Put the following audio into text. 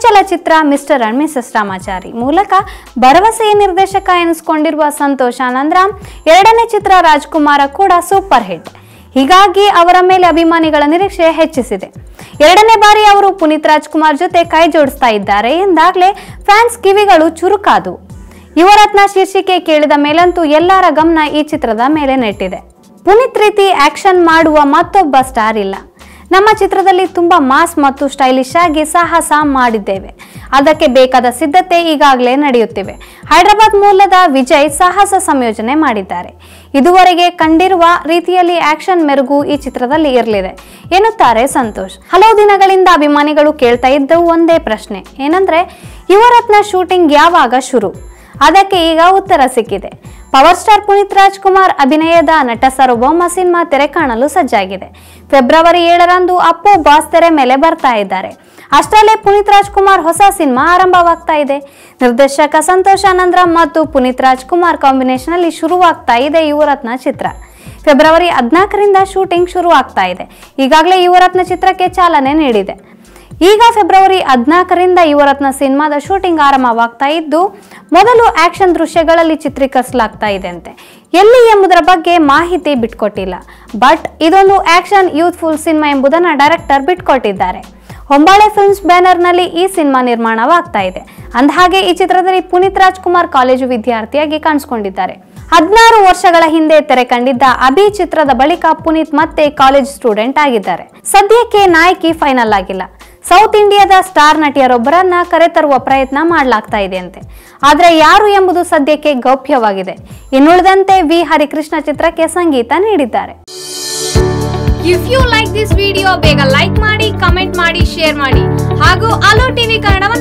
ಚೊಚ್ಚಲ ಚಿತ್ರ Mr and Mrs Ramachari ಮೂಲಕ ಭರವಸೆಯ ನಿರ್ದೇಶಕ ಎನಿಸಿಕೊಂಡಿರುವ ಸಂತೋಷ್ ಆನಂದ್ರಾಮ್ ಎರಡನೇ ಚಿತ್ರ ರಾಜ್ಕುಮಾರ ಕೂಡ ಸೂಪರ್ ಹಿಟ್. ಹೀಗಾಗಿ ಅವರ ಮೇಲೆ ಅಭಿಮಾನಿಗಳ ನಿರೀಕ್ಷೆ ಹೆಚ್ಚಿಸಿದೆ. ಎರಡನೇ ಬಾರಿ ಅವರು ಪುನೀತ್ ರಾಜ್ಕುಮಾರ್ ಜೊತೆ ಕೈ ಜೋಡಿಸ್ತಾ ಇದ್ದಾರೆ ಎಂದಾಗಲೇ ಫ್ಯಾನ್ಸ್ ಕಿವಿಗಳು ಚುರುಕಾದವು. ಯುವರತ್ನ ಶೀರ್ಷಿಕೆ ಕೇಳಿದ ಮೇಲಂತೂ ಎಲ್ಲರ ಗಮನ ಈ ಚಿತ್ರದ ಮೇಲೆ ನೆಟ್ಟಿದೆ. ಪುನೀತ್ ರೀತಿ ಆಕ್ಷನ್ ಮಾಡುವ ಮತ್ತೊಬ್ಬ ಸ್ಟಾರ್ ಇಲ್ಲ. ನಮ್ಮ ಚಿತ್ರದಲ್ಲಿ ತುಂಬಾ ಮಾಸ್ ಮತ್ತು ಸ್ಟೈಲಿಶ್ ಆಗಿ ಸಾಹಸ ಮಾಡಿದ್ದೇವೆ. ಅದಕ್ಕೆ ಬೇಕಾದ ಸಿದ್ಧತೆ ಈಗಾಗಲೇ ನಡೆಯುತ್ತಿವೆ. ಹೈದರಾಬಾದ್ ಮೂಲದ ವಿಜಯ್ ಸಾಹಸ ಸಂಯೋಜನೆ ಮಾಡಿದ್ದಾರೆ. ಇದುವರೆಗೆ ಕಂಡಿರುವ ರೀತಿಯಲ್ಲಿ ಆಕ್ಷನ್ ಮೆರುಗು ಈ ಚಿತ್ರದಲ್ಲಿ ಇರಲಿದೆ. ಎನ್ನುತ್ತಾರೆ ಸಂತೋಷ್. ಹಲವು ದಿನಗಳಿಂದ ಅಭಿಮಾನಿಗಳು ಕೇಳ್ತಾ ಇದ್ದವು ಒಂದೇ ಪ್ರಶ್ನೆ. ಏನಂದ್ರೆ, ಯುವರತ್ನ ಶೂಟಿಂಗ್ ಯಾವಾಗ ಶುರು? ಅದಕ್ಕೆ ಈಗ ಉತ್ತರ ಸಿಕ್ಕಿದೆ. ಪವರ್ ಸ್ಟಾರ್ ಪುನೀತ್ ರಾಜ್ಕುಮಾರ್ ಅಭಿನಯದ ನಟ ಸಾರ್ವಭೌಮ ಸಿನಿಮಾ ತೆರೆ ಕಾಣಲು ಸಜ್ಜಾಗಿದೆ. ಫೆಬ್ರವರಿ ಏಳರಂದು ಅಪ್ಪು ಬಾಸ್ ತೆರೆ ಮೇಲೆ ಬರ್ತಾ ಇದ್ದಾರೆ. ಅಷ್ಟರಲ್ಲೇ ಪುನೀತ್ ರಾಜ್ಕುಮಾರ್ ಹೊಸ ಸಿನಿಮಾ ಆರಂಭವಾಗ್ತಾ ಇದೆ. ನಿರ್ದೇಶಕ ಸಂತೋಷ್ ಆನಂದ್ರಾಮ್ ಮತ್ತು ಪುನೀತ್ ರಾಜ್ಕುಮಾರ್ ಕಾಂಬಿನೇಷನ್ ಅಲ್ಲಿ ಶುರುವಾಗ್ತಾ ಇದೆ ಯುವರತ್ನ ಚಿತ್ರ. ಫೆಬ್ರವರಿ ಹದಿನಾಲ್ಕರಿಂದ ಶೂಟಿಂಗ್ ಶುರು ಆಗ್ತಾ ಇದೆ. ಈಗಾಗಲೇ ಯುವರತ್ನ ಚಿತ್ರಕ್ಕೆ ಚಾಲನೆ ನೀಡಿದೆ. ಈಗ ಫೆಬ್ರವರಿ ಹದಿನಾಲ್ಕರಿಂದ ಯುವರತ್ನ ಸಿನಿಮಾದ ಶೂಟಿಂಗ್ ಆರಂಭವಾಗ್ತಾ ಇದ್ದು, ಮೊದಲು ಆಕ್ಷನ್ ದೃಶ್ಯಗಳಲ್ಲಿ ಚಿತ್ರೀಕರಿಸಲಾಗ್ತಾ ಇದೆ ಅಂತೆ ಎಲ್ಲಿ ಎಂಬುದರ ಬಗ್ಗೆ ಮಾಹಿತಿ ಬಿಟ್ಕೊಟ್ಟಿಲ್ಲ. ಬಟ್ ಇದೊಂದು ಆಕ್ಷನ್ ಯೂತ್ಫುಲ್ ಸಿನಿಮಾ ಎಂಬುದನ್ನು ಡೈರೆಕ್ಟರ್ ಬಿಟ್ಕೊಟ್ಟಿದ್ದಾರೆ. ಹೊಂಬಾಳೆ ಫಿಲ್ಮ್ಸ್ ಬ್ಯಾನರ್ನಲ್ಲಿ ಈ ಸಿನಿಮಾ ನಿರ್ಮಾಣವಾಗ್ತಾ ಇದೆ. ಅಂದಹಾಗೆ ಈ ಚಿತ್ರದಲ್ಲಿ ಪುನೀತ್ ರಾಜ್ಕುಮಾರ್ ಕಾಲೇಜು ವಿದ್ಯಾರ್ಥಿಯಾಗಿ ಕಾಣಿಸ್ಕೊಂಡಿದ್ದಾರೆ. ಹದಿನಾರು ವರ್ಷಗಳ ಹಿಂದೆ ತೆರೆ ಕಂಡಿದ್ದ ಅಭಿ ಚಿತ್ರದ ಬಳಿಕ ಪುನೀತ್ ಮತ್ತೆ ಕಾಲೇಜ್ ಸ್ಟೂಡೆಂಟ್ ಆಗಿದ್ದಾರೆ. ಸದ್ಯಕ್ಕೆ ನಾಯಕಿ ಫೈನಲ್ ಆಗಿಲ್ಲ. ಸೌತ್ ಇಂಡಿಯಾದ ಸ್ಟಾರ್ ನಟಿಯರೊಬ್ಬರನ್ನ ಕರೆತರುವ ಪ್ರಯತ್ನ ಮಾಡಲಾಗ್ತಾ ಇದೆ ಅಂತೆ ಆದ್ರೆ ಯಾರು ಎಂಬುದು ಸದ್ಯಕ್ಕೆ ಗೌಪ್ಯವಾಗಿದೆ. ಇನ್ನುಳಿದಂತೆ ವಿ ಹರಿಕೃಷ್ಣ ಚಿತ್ರಕ್ಕೆ ಸಂಗೀತ ನೀಡಿದ್ದಾರೆ. If you like this video ಬೇಗ ಲೈಕ್ ಮಾಡಿ ಕಮೆಂಟ್ ಮಾಡಿ ಶೇರ್ ಮಾಡಿ. ಹಾಗೂ ಅಲೋ ಟಿವಿ ಕನ್ನಡವನ್ನ